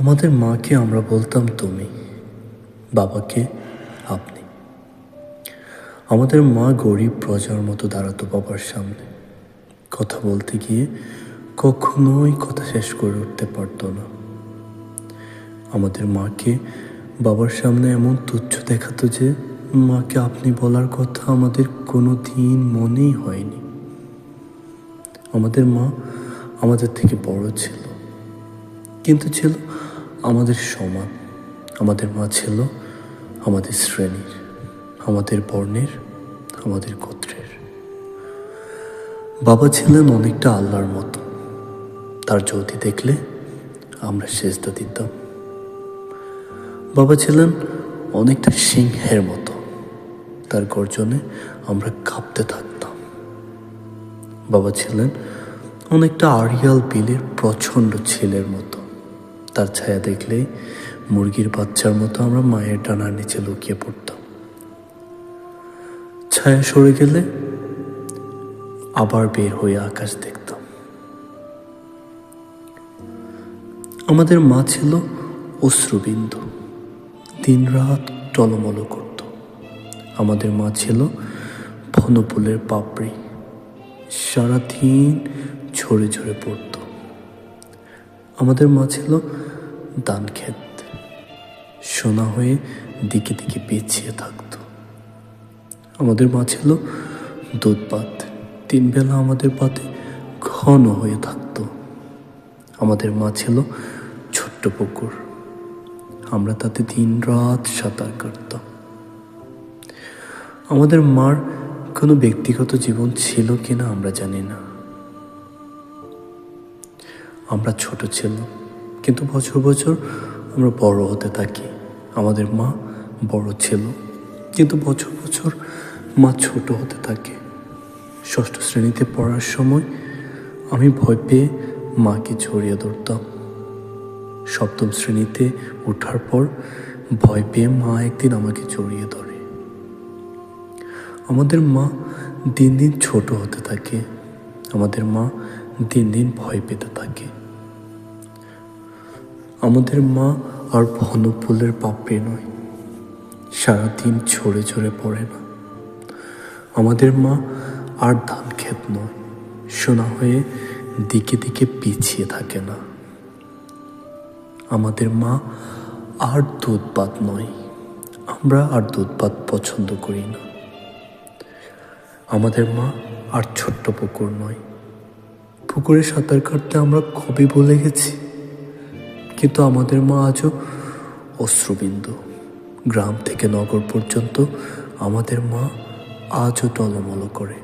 আমাদের মাকে আমরা বলতাম তুমি, বাবাকে আপনি। আমাদের মা গরিব প্রজার মতো দাঁড়াতো বাবার সামনে। কথা বলতে গিয়ে কখনোই কথা শেষ করে উঠতে পারতো না। আমাদের মাকে বাবার সামনে এমন তুচ্ছ দেখাতো যে মাকে আপনি বলার কথা আমাদের কোনো দিন মনেই হয়নি। আমাদের মা আমাদের থেকে বড় ছিল, কিন্তু ছিল আমাদের সমান, আমাদের মা ছিল আমাদের শ্রেণির, আমাদের বর্ণের, আমাদের গোত্রের। বাবা ছিলেন অনেকটা আল্লাহর মতো। তার জ্যোতি দেখলে আমরা সেজদা দিতাম। বাবা ছিলেন অনেকটা সিংহের মতো। তার গর্জনে আমরা কাঁপতে থাকতাম। বাবা ছিলেন অনেকটা আড়িয়াল বিলের প্রচণ্ড ছেলের মতো। তার ছায়া দেখলে মুরগির বাচ্চার মতো আমরা মায়ের ডানার নিচে লুকিয়ে পড়তাম। ছায়া সরে গেলে আবার বের হয়ে আকাশ দেখতাম। আমাদের মা ছিল অশ্রুবিন্দু। দিনরাত টলমল করত। আমাদের মা ছিল ভনপুলের পাপড়ি। সারাদিন ঝরে ঝরে পড়ত। আমাদের মা ছিল দান ক্ষেত সোনা হয়ে দিকে দিকে পেঁচিয়ে থাকত। আমাদের মা ছিল দুধ পাত। তিন বেলা আমাদের পাতে ঘন হয়ে থাকত। আমাদের মা ছিল ছোট্ট পুকুর। আমরা তাতে দিন রাত সাঁতার কাটতাম। আমাদের মার কোনো ব্যক্তিগত জীবন ছিল কিনা আমরা জানি না। আমরা ছোট ছিলাম। কিন্তু বছর বছর আমরা বড় হতে থাকি। আমাদের মা বড় ছিল, কিন্তু বছর বছর মা ছোট হতে থাকে। ষষ্ঠ শ্রেণীতে পড়ার সময় আমি ভয় পেয়ে মাকে ছড়িয়ে ধরতাম। সপ্তম শ্রেণীতে ওঠার পর ভয় পেয়ে মা একদিন আমাকে জড়িয়ে ধরে। আমাদের মা দিন দিন ছোট হতে থাকে। আমাদের মা দিন দিন ভয় পেতে থাকে। আমাদের মা আর ভনফুলের পাপড়ি নয়। সারাদিন ঝরে ঝরে পড়ে না। আমাদের মা আর ধান ক্ষেত নয়। সোনা হয়ে দিকে দিকে পিছিয়ে থাকে না। আমাদের মা আর দুধপাত নয়। আমরা আর দুধপাত পছন্দ করি না। আমাদের মা আর ছোট্ট পুকুর নয়। পুকুরে সাঁতার কাটতে আমরা খুবই ভুলে গেছি। কিন্তু আমাদের মা আজও অশ্রুবিন্দু। গ্রাম থেকে নগর পর্যন্ত আমাদের মা আজও টলমল করে।